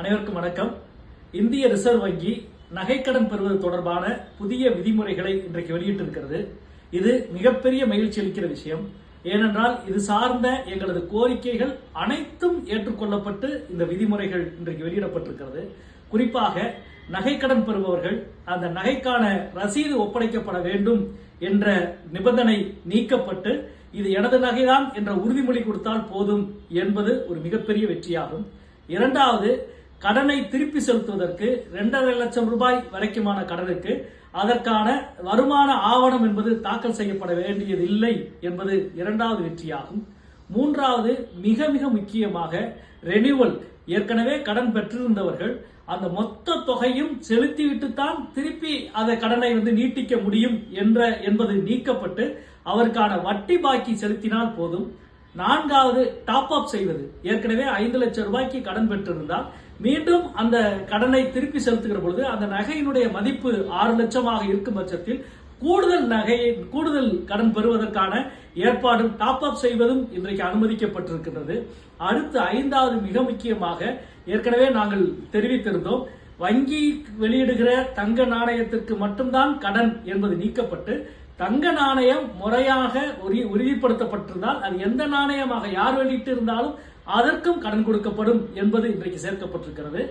அனைவருக்கும் வணக்கம். இந்திய ரிசர்வ் வங்கி நகைக்கடன் பெறுவது தொடர்பான புதிய விதிமுறைகளை இன்றைக்கு வெளியிட்டிருக்கிறது. இது மிகப்பெரிய மகிழ்ச்சி அளிக்கிற விஷயம். ஏனென்றால் இது சார்ந்த எங்களது கோரிக்கைகள் அனைத்தும் ஏற்றுக்கொள்ளப்பட்டு இந்த விதிமுறைகள் இன்றைக்கு வெளியிடப்பட்டிருக்கிறது. குறிப்பாக நகைக்கடன் பெறுபவர்கள் அந்த நகைக்கான ரசீது ஒப்படைக்கப்பட வேண்டும் என்ற நிபந்தனை நீக்கப்பட்டு இது எனது நகைதான் என்ற உறுதிமொழி கொடுத்தால் போதும் என்பது ஒரு மிகப்பெரிய வெற்றியாகும். இரண்டாவது கடனை திருப்பி செலுத்துவதற்கு இரண்டரை லட்சம் ரூபாய் வரைக்குமான கடனுக்கு அதற்கான வருமான ஆவணம் என்பது தாக்கல் செய்யப்பட வேண்டியதில்லை என்பது இரண்டாவது வெற்றியாகும். மூன்றாவது மிக மிக முக்கியமாக ரெனியூவல் ஏற்கனவே கடன் பெற்றிருந்தவர்கள் அந்த மொத்த தொகையும் செலுத்திவிட்டு தான் திருப்பி அந்த கடனை வந்து நீட்டிக்க முடியும் என்ற என்பது நீக்கப்பட்டு அவருக்கான வட்டி பாக்கி செலுத்தினால் போதும். நான்காவது டாப் அப் செய்வது. ஏற்கனவே ஐந்து லட்சம் ரூபாய்க்கு கடன் பெற்றிருந்தால் மீண்டும் அந்த கடனை திருப்பி செலுத்துகிற பொழுது அந்த நகையினுடைய மதிப்பு ஆறு லட்சமாக இருக்கும் பட்சத்தில் கூடுதல் நகையை கூடுதல் கடன் பெறுவதற்கான ஏற்பாடும் டாப் அப் செய்வதும் இன்றைக்கு அனுமதிக்கப்பட்டிருக்கிறது அடுத்து ஐந்தாவது மிக முக்கியமாக ஏற்கனவே நாங்கள் தெரிவித்திருந்தோம். வங்கி வெளியிடுகிற தங்க நாணயத்திற்கு மட்டும்தான் கடன் என்பது நீக்கப்பட்டு தங்க நாணயம் முறையாக உறுதி- உறுதிப்படுத்தப்பட்டிருந்தால் அது எந்த நாணயமாக யார் வெளியிட்டு இருந்தாலும் அதற்கும் கடன் கொடுக்கப்படும் என்பது இன்றைக்கு சேர்க்கப்பட்டிருக்கிறது.